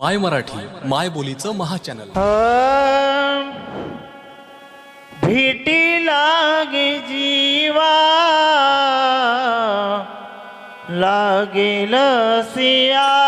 माय मराठी माय बोलीचं महा चॅनल भेटी लागे जीवा. लागेल सिया.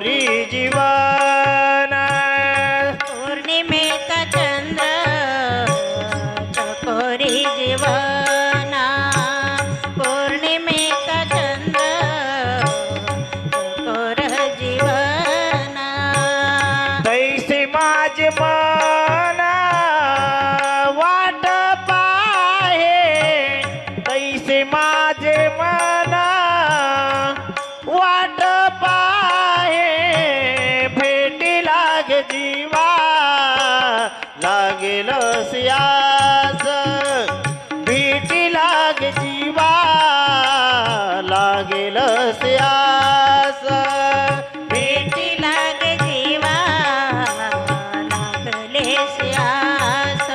করি জীব लागेल सियास भीटी लाग जीवा लागेल सियास भीटी लाग जीवा लागले सियास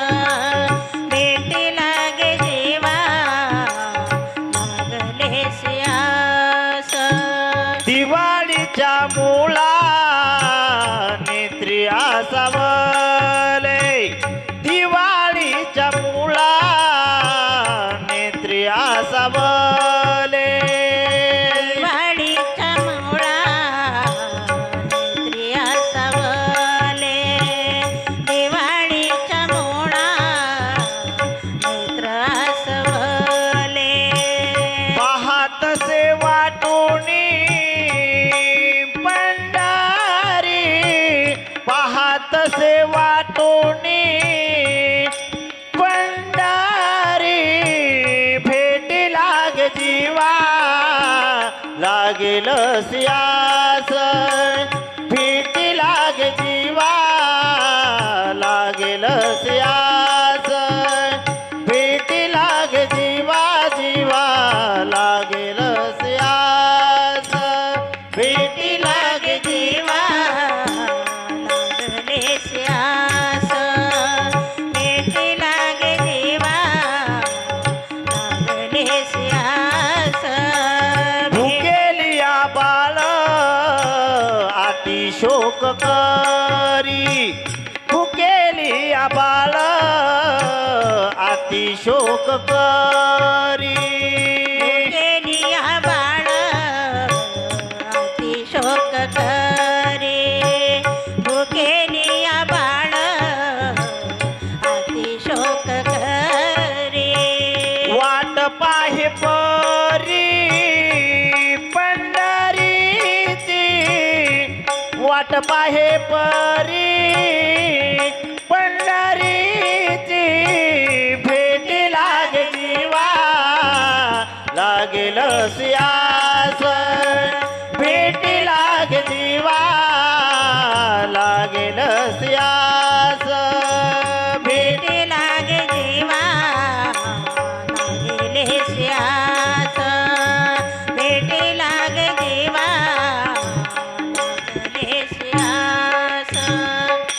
भीटी लाग जीवा लागले सियास दिवाळीच्या मुळा नेत्री असावा लागेल सियास. भीती लागे जीवा. लागेल सियास. भीती लागे जीवा जीवा. लागेल सियास. भीती लागे जीवा. लागले सियास. भीती लागे जीवा. लागले सियास. शोक पारी लागेल सियास भेटी लागे जीवा लागेले श्यास भेटी लागे जीवा लागेले श्यास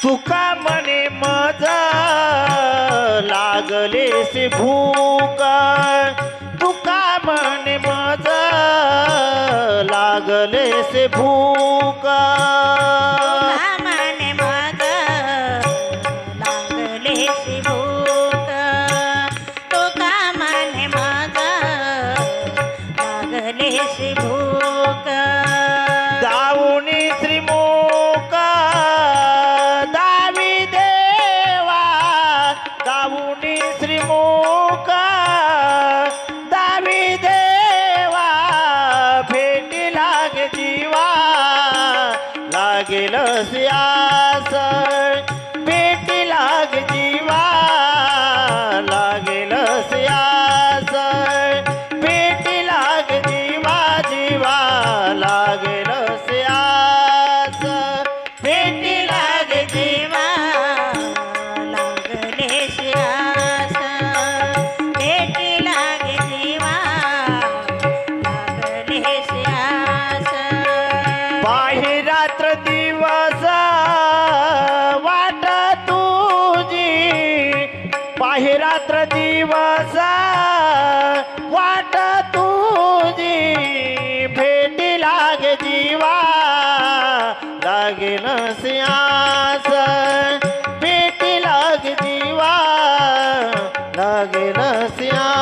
तुका मने मज लागले से भूक तुका मने मज लागले से भूक. रात्र दिवस वाट तुझी भेटी लाग जीवा लागेल सियास भेटी लाग जीवा लागेल सियास